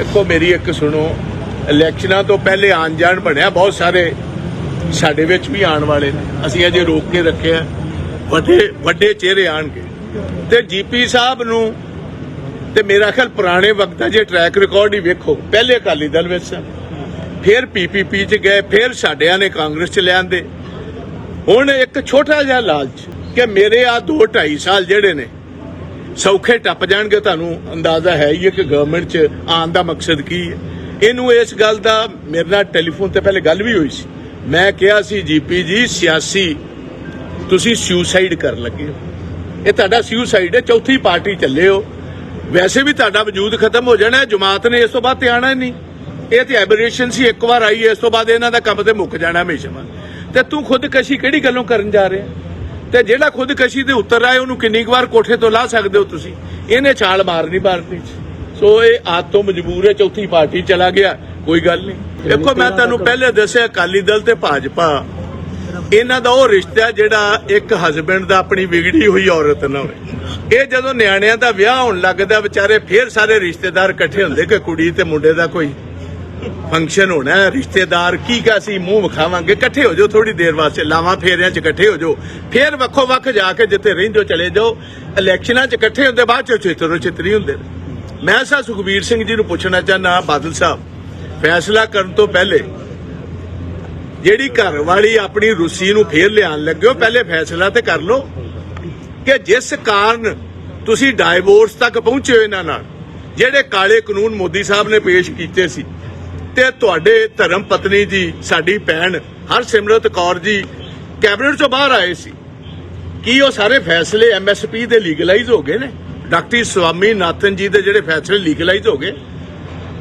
ਦੇਖੋ ਮੇਰੀ ਇੱਕ ਸੁਣੋ, ਇਲੈਕਸ਼ਨਾਂ ਤੋਂ ਪਹਿਲੇ ਆਣ ਜਾਣ ਬਣਿਆ, ਬਹੁਤ ਸਾਰੇ ਸਾਡੇ ਵਿੱਚ ਵੀ ਆਉਣ ਵਾਲੇ ਨੇ। ਅਸੀਂ ਅਜੇ ਰੋਕ ਕੇ ਰੱਖਿਆ ਵੱਡੇ ਵੱਡੇ ਚਿਹਰੇ ਆਣਗੇ। ਤੇ ਜੀਪੀ ਸਾਹਿਬ ਨੂੰ ਤੇ ਮੇਰਾ ਖਿਆਲ ਪੁਰਾਣੇ ਵਕਤ ਦਾ ਜੇ ਟਰੈਕ ਰਿਕਾਰਡ ਹੀ ਵੇਖੋ, ਪਹਿਲੇ ਅਕਾਲੀ ਦਲ ਵਿੱਚ ਸਨ ਫਿਰ ਪੀਪੀਪੀ ਚ ਗਏ, ਫਿਰ ਸਾਡਿਆਂ ਨੇ ਕਾਂਗਰਸ ਚ ਲਿਆਂਦੇ ਹੁਣ ਇੱਕ ਛੋਟਾ ਜਿਹਾ ਲਾਲਚ ਕਿ ਮੇਰੇ ਆ 2 2.5 ਸਾਲ ਜਿਹੜੇ ਨੇ ਸੌਖੇ ਟੱਪ ਜਾਣਗੇ, ਤੁਹਾਨੂੰ ਅੰਦਾਜ਼ਾ ਹੈ ਹੀ ਹੈ ਕਿ ਗਵਰਨਮੈਂਟ 'ਚ ਆਉਣ ਦਾ ਮਕਸਦ ਕੀ ਹੈ। ਇਹਨੂੰ ਇਸ ਗੱਲ ਦਾ ਮੇਰੇ ਨਾਲ ਟੈਲੀਫੋਨ ਤੇ ਪਹਿਲੇ ਗੱਲ ਵੀ ਹੋਈ ਸੀ। ਮੈਂ ਕਿਹਾ ਸੀ, ਜੀਪੀ ਜੀ, ਸਿਆਸੀ, ਤੁਸੀਂ ਸੁਸਾਈਡ ਕਰਨ ਲੱਗੇ ਹੋ। ਇਹ ਤੁਹਾਡਾ ਸੁਸਾਈਡ ਹੈ, ਚੌਥੀ ਪਾਰਟੀ ਚੱਲੇ ਹੋ। ਵੈਸੇ ਵੀ ਤੁਹਾਡਾ ਵਜੂਦ ਖਤਮ ਹੋ ਜਾਣਾ ਜਮਾਤ ਨੇ ਇਸ ਤੋਂ ਬਾਅਦ ਤੇ ਆਣਾ ਨਹੀਂ। ਇਹ ਤੇ ਐਬਰੇਸ਼ਨ ਸੀ, ਇੱਕ ਵਾਰ ਆਈ, ਇਸ ਤੋਂ ਬਾਅਦ ਇਹਨਾਂ ਦਾ ਕੰਮ ਤੇ ਮੁੱਕ ਜਾਣਾ ਹਮੇਸ਼ਾ। ਤੇ ਤੂੰ ਖੁਦਕਸ਼ੀ ਕਿਹੜੀ ਗੱਲੋਂ ਕਰਨ ਜਾ ਰਿਹਾ? ਤੇ ਜਿਹੜਾ ਖੁਦਕਸ਼ੀ ਦੇ ਉੱਤਰ ਆਏ, ਉਹਨੂੰ ਕਿੰਨੀ ਵਾਰ ਕੋਠੇ ਤੋਂ ਲਾ ਸਕਦੇ ਹੋ ਤੁਸੀਂ? ਇਹਨੇ ਛਾਲ ਮਾਰਨੀ ਭਾਰਤੀ ਸੋ ਇਹ ਆਦ ਤੋਂ ਮਜਬੂਰ ਹੈ, ਚੌਥੀ ਪਾਰਟੀ ਚਲਾ ਗਿਆ, ਕੋਈ ਗੱਲ ਨਹੀਂ। ਦੇਖੋ, ਮੈਂ ਤੁਹਾਨੂੰ ਪਹਿਲੇ ਦੱਸਿਆ, ਅਕਾਲੀ ਦਲ ਤੇ ਭਾਜਪਾ। ਇਹਨਾਂ ਦਾ ਉਹ ਰਿਸ਼ਤਾ ਜਿਹੜਾ ਇੱਕ ਹਸਬੰਡ ਦਾ ਆਪਣੀ ਵਿਗੜੀ ਹੋਈ ਔਰਤ ਨਾਲ ਇਹ ਜਦੋਂ ਨਿਆਣਿਆਂ ਦਾ ਵਿਆਹ ਹੋਣ ਲੱਗਦਾ, ਵਿਚਾਰੇ ਫੇਰ ਸਾਰੇ ਰਿਸ਼ਤੇਦਾਰ ਇਕੱਠੇ ਹੁੰਦੇ ਕਿ ਕੁੜੀ ਤੇ ਮੁੰਡੇ ਦਾ ਕੋਈ ਫੰਕਸ਼ਨ ਹੋਣਾ ਹੈ, ਰਿਸ਼ਤੇਦਾਰ ਕੀ ਕਾ ਸੀ ਮੂੰਹ ਵਿਖਾਵਾਂਗੇ? ਇਕੱਠੇ ਹੋ ਜਾਓ ਥੋੜੀ ਦੇਰ ਵਾਸਤੇ ਲਾਵਾਂ ਫੇਰਿਆਂ 'ਚ ਇਕੱਠੇ ਹੋ ਜਾਓ। ਫੇਰ ਵੱਖੋ ਵੱਖ ਜਾ ਕੇ ਜਿੱਥੇ ਰਹਿੰਦੇ ਚਲੇ ਜਾਓ। ਇਲੈਕਸ਼ਨਾਂ 'ਚ ਇਕੱਠੇ ਹੁੰਦੇ, ਬਾਅਦ 'ਚ ਚਿੱਤਰੋ ਚਿੱਤਰੀ ਹੁੰਦੇ ਮੈਂ ਸਾ ਸੁਖਬੀਰ ਸਿੰਘ ਜੀ ਨੂੰ ਪੁੱਛਣਾ ਚਾਹਨਾ ਬਾਦਲ ਸਾਹਿਬ, ਫੈਸਲਾ ਕਰਨ ਤੋਂ ਪਹਿਲੇ ਜਿਹੜੀ ਘਰ ਵਾਲੀ ਆਪਣੀ ਰੁਸੀ ਨੂੰ ਫੇਰ ਲਿਆਣ ਲੱਗਿਓ ਪਹਿਲੇ ਫੈਸਲਾ ਤੇ ਕਰ ਲਓ ਕਿ ਜਿਸ ਕਾਰਨ ਤੁਸੀਂ ਡਾਈਵੋਰਸ ਤੱਕ ਪਹੁੰਚੇ ਹੋ ਇਹਨਾਂ ਨਾਲ, ਜਿਹੜੇ ਕਾਲੇ ਕਾਨੂੰਨ ਮੋਦੀ ਸਾਹਿਬ ਨੇ ਪੇਸ਼ ਕੀਤੇ ਸੀ ਤੇ ਤੁਹਾਡੇ ਧਰਮ ਪਤਨੀ ਜੀ, ਸਾਡੀ ਭੈਣ ਹਰਸਿਮਰਤ ਕੌਰ ਜੀ ਕੈਬਨਿਟ ਤੋਂ ਬਾਹਰ ਆਏ ਸੀ। ਕੀ ਉਹ ਸਾਰੇ ਫੈਸਲੇ ਐਮਐਸਪੀ ਦੇ ਲੀਗਲਾਈਜ਼ ਹੋ ਗਏ ਨੇ? ਡਾਕਟਰ ਸਵਾਮੀ ਨਾਥਨ ਜੀ ਦੇ ਜਿਹੜੇ ਫੈਸਲੇ ਲੀਗਲਾਈਜ਼ ਹੋ ਗਏ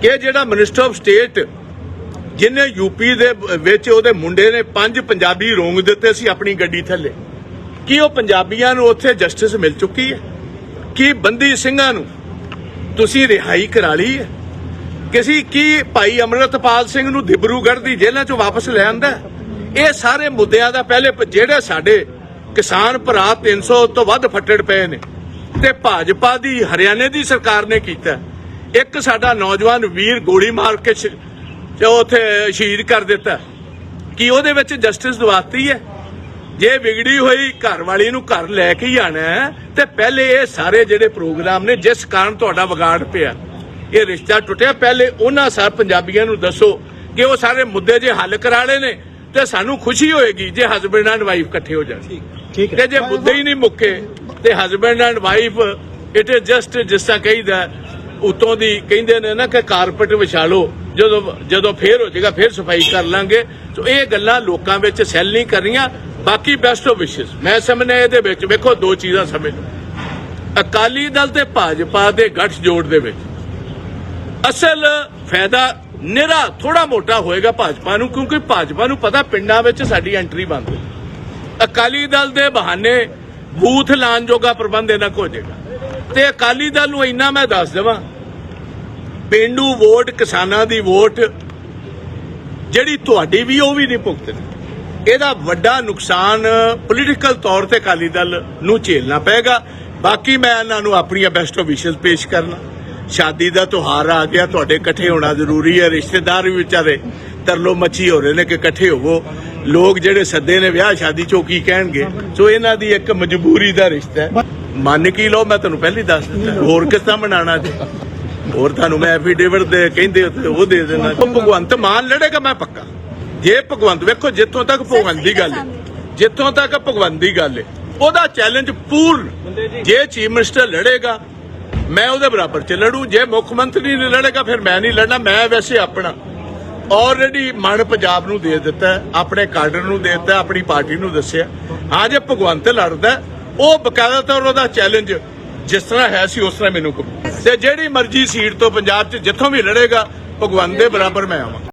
ਕਿ ਜਿਹੜਾ ਮਿਨਿਸਟਰ ਆਫ ਸਟੇਟ ਜਿਹਨੇ ਯੂਪੀ ਦੇ ਵਿੱਚ ਉਹਦੇ ਮੁੰਡੇ ਨੇ ਪੰਜ ਪੰਜਾਬੀ ਰੋਂਗ ਦਿੱਤੇ ਸੀ ਆਪਣੀ ਗੱਡੀ ਥੱਲੇ। ਕੀ ਉਹ ਪੰਜਾਬੀਆਂ ਨੂੰ ਉੱਥੇ ਜਸਟਿਸ ਮਿਲ ਚੁੱਕੀ ਹੈ? ਕੀ ਬੰਦੀ ਸਿੰਘਾਂ ਨੂੰ ਤੁਸੀਂ ਰਿਹਾਈ ਕਰਾ ਲਈ ਹੈ? ਕਿਸੇ ਕੀ ਭਾਈ ਅਮਰਤਪਾਲ ਸਿੰਘ ਨੂੰ ਦਿਬਰੂਗੜ੍ਹ ਦੀ ਜੇਲ੍ਹਾਂ ਚੋਂ ਵਾਪਸ ਲੈ ਆਂਦਾ ਇਹ ਸਾਰੇ ਮੁੱਦਿਆਂ ਦਾ ਪਹਿਲੇ ਜਿਹੜੇ ਸਾਡੇ ਕਿਸਾਨ ਭਰਾ 300 ਤੋਂ ਵੱਧ ਫੱਟੜ ਪਏ ਨੇ ਤੇ ਭਾਜਪਾ ਦੀ, ਹਰਿਆਣੇ ਦੀ ਸਰਕਾਰ ਨੇ ਕੀਤਾ ਇੱਕ ਸਾਡਾ ਨੌਜਵਾਨ ਵੀਰ ਗੋਲੀ ਮਾਰ ਕੇ ਸ਼- ਉਥੇ ਸ਼ਹੀਦ ਕਰ ਦਿੱਤਾ ਕੀ ਉਹਦੇ ਵਿੱਚ ਜਸਟਿਸ ਦਵਾਤੀ ਹੈ? ਜੇ ਵਿਗੜੀ ਹੋਈ ਘਰ ਵਾਲੀ ਨੂੰ ਘਰ ਲੈ ਕੇ ਹੀ ਆਣਾ ਹੈ, ਤੇ ਪਹਿਲੇ ਇਹ ਸਾਰੇ ਜਿਹੜੇ ਪ੍ਰੋਗਰਾਮ ਨੇ, ਜਿਸ ਕਾਰਨ ਤੁਹਾਡਾ ਵਿਗਾੜ ਪਿਆ। ਇਹ ਰਿਸ਼ਤਾ ਟੁੱਟਿਆ। ਪਹਿਲੇ ਉਹਨਾਂ ਸਾਰੇ ਪੰਜਾਬੀਆਂ ਨੂੰ ਦੱਸੋ ਕਿ ਉਹ ਸਾਰੇ ਮੁੱਦੇ ਜੇ ਹੱਲ ਕਰਾ ਲਏ ਨੇ ਤੇ ਸਾਨੂੰ ਖੁਸ਼ੀ ਹੋਏਗੀ ਜੇ ਹਸਬੰਡ ਐਂਡ ਵਾਈਫ ਇਕੱਠੇ ਹੋ ਜਾਣ। ਠੀਕ ਤੇ ਜੇ ਮੁੱਦੇ ਹੀ ਨਹੀਂ ਮੁੱਕੇ ਤੇ husband and wife it is just ਜਿਸ ਤਰ੍ਹਾਂ ਕਹੀਦਾ ਉਤੋਂ ਦੀ ਕਹਿੰਦੇ ਨੇ ਨਾ ਕਿ ਕਾਰਪਟ ਵਿਛਾ ਲਓ ਜਦੋਂ ਜਦੋਂ ਫੇਰ ਹੋ ਜਾਏਗਾ ਫੇਰ ਸਫ਼ਾਈ ਕਰ ਲਾਂਗੇ। ਸੋ ਇਹ ਗੱਲਾਂ ਲੋਕਾਂ ਵਿੱਚ ਸੈੱਲ ਨਹੀਂ ਕਰਨੀਆਂ। ਬਾਕੀ ਬੈਸਟ ਆਫ ਵਿਸ਼ੇਸ ਮੈਂ ਸਮਝਦਾ ਇਹਦੇ ਵਿੱਚ। ਵੇਖੋ ਦੋ ਚੀਜ਼ਾਂ ਸਮਝ ਅਕਾਲੀ ਦਲ ਤੇ ਭਾਜਪਾ ਦੇ ਗੱਠ ਜੋੜ ਦੇ ਵਿੱਚ। ਅਸਲ ਫਾਇਦਾ ਨਿਰਾ ਥੋੜਾ ਮੋਟਾ ਹੋਏਗਾ ਭਾਜਪਾ ਨੂੰ, ਕਿਉਂਕਿ ਭਾਜਪਾ ਨੂੰ ਪਤਾ ਪਿੰਡਾਂ ਵਿੱਚ ਸਾਡੀ ਐਂਟਰੀ ਬੰਦ ਹੈ ਅਕਾਲੀ ਦਲ ਦੇ ਬਹਾਨੇ ਬੂਥ ਲਾਣ ਜੋਗਾ ਪ੍ਰਬੰਧ ਇਹਨਾਂ ਕੋ ਹੋ ਜਾਏਗਾ। ਤੇ ਅਕਾਲੀ ਦਲ ਨੂੰ ਇੰਨਾ ਮੈਂ ਦੱਸ ਦੇਵਾਂ, ਪਿੰਡੂ ਵੋਟ, ਕਿਸਾਨਾਂ ਦੀ ਵੋਟ, ਜਿਹੜੀ ਤੁਹਾਡੀ ਵੀ, ਉਹ ਵੀ ਨਹੀਂ ਭੁਗਤਣੀ। ਇਹਦਾ ਵੱਡਾ ਨੁਕਸਾਨ ਪੋਲੀਟੀਕਲ ਤੌਰ ਤੇ ਅਕਾਲੀ ਦਲ ਨੂੰ ਝੇਲਣਾ ਪਏਗਾ। ਬਾਕੀ ਮੈਂ ਇਹਨਾਂ ਨੂੰ ਆਪਣੀਆਂ ਬੈਸਟ ਆਫ ਪੇਸ਼ ਕਰਨਾ। ਸ਼ਾਦੀ ਦਾ ਤਿਉਹਾਰ ਆ ਗਿਆ ਤੁਹਾਡੇ ਇਕੱਠੇ ਹੋਣਾ ਜ਼ਰੂਰੀ ਹੈ ਰਿਸ਼ਤੇਦਾਰ ਵੀ ਵਿਚਾਰੇ ਤਰਲੋ ਮੱਛੀ ਹੋ ਰਹੇ ਨੇ ਕਿ ਇਕੱਠੇ ਹੋਵੋ। ਲੋਕ ਜਿਹੜੇ ਸੱਦੇ ਨੇ ਵਿਆਹ ਸ਼ਾਦੀ ਚੋਂ ਕੀ ਕਹਿਣਗੇ? ਸੋ ਇਹਨਾਂ ਦੀ ਇੱਕ ਮਜਬੂਰੀ ਦਾ ਰਿਸ਼ਤਾ ਹੈ। ਮੰਨ ਕੀ ਲਓ ਮੈਂ ਤੁਹਾਨੂੰ ਪਹਿਲਾਂ ਦੱਸ ਦਿੱਤਾ। ਹੋਰ ਕਿਸ ਤਰ੍ਹਾਂ ਮਨਾਣਾ ਜੀ? ਹੋਰ ਤੁਹਾਨੂੰ ਮੈਂ ਐਫੀਡੇਵਿਟ ਦੇ ਕਹਿੰਦੇ ਉਹ ਦੇ ਦੇਣਾ। ਉਹ ਭਗਵੰਤ ਮਾਨ ਲੜੇਗਾ ਮੈਂ ਪੱਕਾ। ਜੇ ਭਗਵੰਤ ਵੇਖੋ ਜਿੱਥੋਂ ਤੱਕ ਭਗਵੰਤ ਦੀ ਗੱਲ ਹੈ। ਜਿੱਥੋਂ ਤੱਕ ਭਗਵੰਤ ਦੀ ਗੱਲ ਹੈ। ਉਹਦਾ ਚੈਲੰਜ ਪੂਰਨ। ਜੇ ਚੀਫ ਮਿਨਿਸਟਰ ਲੜੇਗਾ ਮੈਂ ਉਹਦੇ ਬਰਾਬਰ ਚ ਲੜੂ, ਜੇ ਮੁੱਖ ਮੰਤਰੀ ਨਹੀਂ ਲੜੇਗਾ ਫਿਰ ਮੈਂ ਨਹੀਂ ਲੜਨਾ, ਮੈਂ ਵੈਸੇ ਆਪਣਾ ਆਲਰੇਡੀ ਮਨ ਪੰਜਾਬ ਨੂੰ ਦੇ ਦਿੱਤਾ, ਆਪਣੇ ਕਾਡਰ ਨੂੰ ਦੇ ਦਿੱਤਾ, ਆਪਣੀ ਪਾਰਟੀ ਨੂੰ ਦੱਸਿਆ। ਹਾਂ, ਜੇ ਭਗਵੰਤ ਲੜਦਾ, ਉਹ ਬਕਾਇਦਾ ਤੌਰ ਉਹਦਾ ਚੈਲੰਜ ਜਿਸ ਤਰ੍ਹਾਂ ਹੈ ਸੀ, ਉਸ ਤਰ੍ਹਾਂ ਮੈਨੂੰ ਕਬੂਲ ਤੇ ਜਿਹੜੀ ਮਰਜ਼ੀ ਸੀਟ ਤੋਂ ਪੰਜਾਬ 'ਚ ਜਿੱਥੋਂ ਵੀ ਲੜੇਗਾ, ਭਗਵੰਤ ਦੇ ਬਰਾਬਰ ਮੈਂ ਆਵਾਂ।